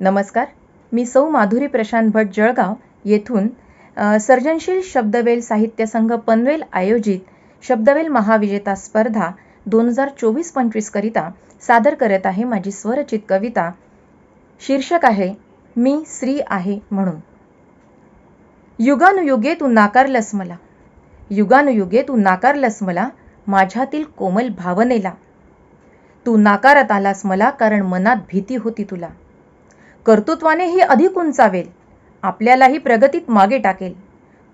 नमस्कार. मी सौ माधुरी प्रशांत भट जळगाव येथून सर्जनशील शब्दवेल साहित्य संघ पनवेल आयोजित शब्दवेल महाविजेता स्पर्धा दोन हजार चोवीस पंचवीसकरिता सादर करत आहे माझी स्वरचित कविता. शीर्षक आहे मी स्त्री आहे म्हणून. युगानुयुगे तू नाकारलंस मला. युगानुयुगे तू नाकारलंस मला माझ्यातील कोमल भावनेला. तू नाकारत आलास मला कारण मनात भीती होती तुला. कर्तृत्वाने ही अधिक उंचावेल. आपल्यालाही प्रगतीत मागे टाकेल.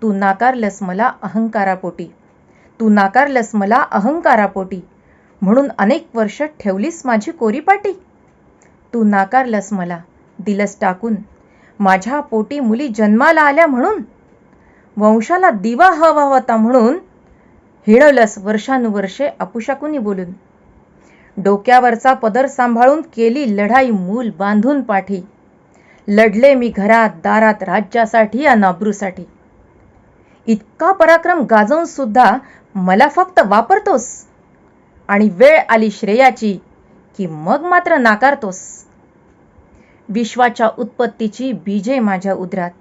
तू नाकारलंस मला अहंकारापोटी. तू नाकारलंस मला अहंकारापोटी. म्हणून अनेक वर्ष ठेवलीस माझी कोरीपाटी. तू नाकारलंस मला. दिलस टाकून. माझ्या पोटी मुली जन्माला आल्या म्हणून. वंशाला दिवा हवा होता म्हणून. हिणवलंस वर्षानुवर्षे अपुशाकुनी बोलून. डोक्यावरचा पदर सांभाळून केली लढाई मूल बांधून पाठी. लढले मी घरात दारात राज्यासाठी या नाबरूसाठी इतका पराक्रम गाजवून सुद्धा मला फक्त वापरतोस. आणि वेळ आली श्रेयाची की मग मात्र नाकारतोस. विश्वाच्या उत्पत्तीची बीजे माझ्या उदरात.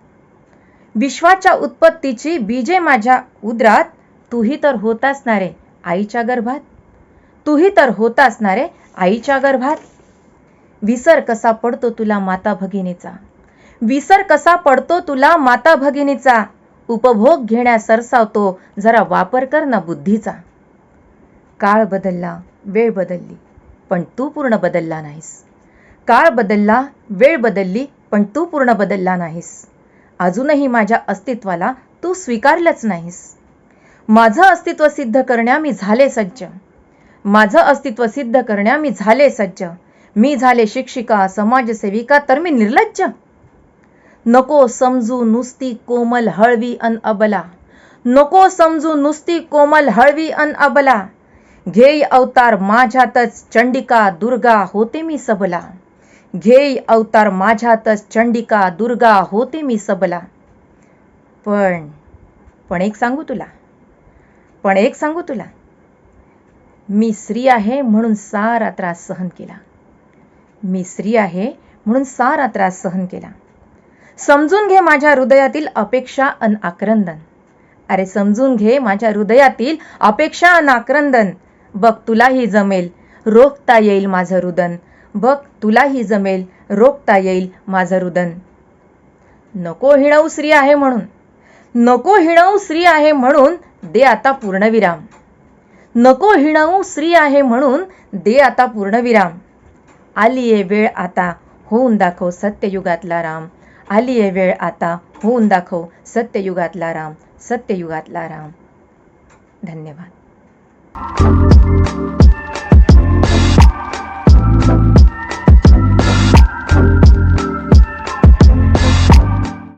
विश्वाच्या उत्पत्तीची बीजे माझ्या उदरात. तूही तर होत ना रे आईच्या गर्भात. तूही तर होतास ना रे आईच्या गर्भात. विसर कसा पडतो तुला माता भगिनीचा? विसर कसा पडतो तुला माता भगिनीचा? उपभोग घेण्यास सरसावतो जरा वापर कर ना बुद्धीचा. काळ बदलला वेळ बदलली पण तू पूर्ण बदलला नाहीस. काळ बदलला वेळ बदलली पण तू पूर्ण बदलला नाहीस. अजूनही माझ्या अस्तित्वाला तू स्वीकारलंच नाहीस. माझं अस्तित्व सिद्ध करण्या मी झाले सज्ज. माझं अस्तित्व सिद्ध करण्या मी झाले सज्ज. मी झाले शिक्षिका समाजसेविका तर मी निर्लज्ज. नको समजू नुसती कोमल हळवी अन अबला. नको समजू नुसती कोमल हळवी अन अबला. घेई अवतार माझ्यातच चंडिका दुर्गा होते मी सबला. घेई अवतार माझ्यातच चंडिका दुर्गा होते मी सबला. पण पण एक सांगू तुला. पण एक सांगू तुला. मी स्त्री आहे म्हणून सारा त्रास सहन केला. मी स्त्री आहे म्हणून सारा त्रास सहन केला. समजून घे माझ्या हृदयातील अपेक्षा अन आक्रंदन. अरे समजून घे माझ्या हृदयातील अपेक्षा अन आक्रंदन. बघ तुलाही जमेल रोखता येईल माझं रुदन बघ तुलाही जमेल रोखता येईल माझं रुदन नको हिणवू स्त्री आहे म्हणून. नको हिणवू स्त्री आहे म्हणून दे आता पूर्णविराम. नको हिणवू स्त्री आहे म्हणून दे आता पूर्णविराम. आलीये वेळ आता होऊन दाखव सत्ययुगातला राम. आलीये वेळ आता होऊन दाखव सत्ययुगातला राम सत्ययुगातला राम. धन्यवाद.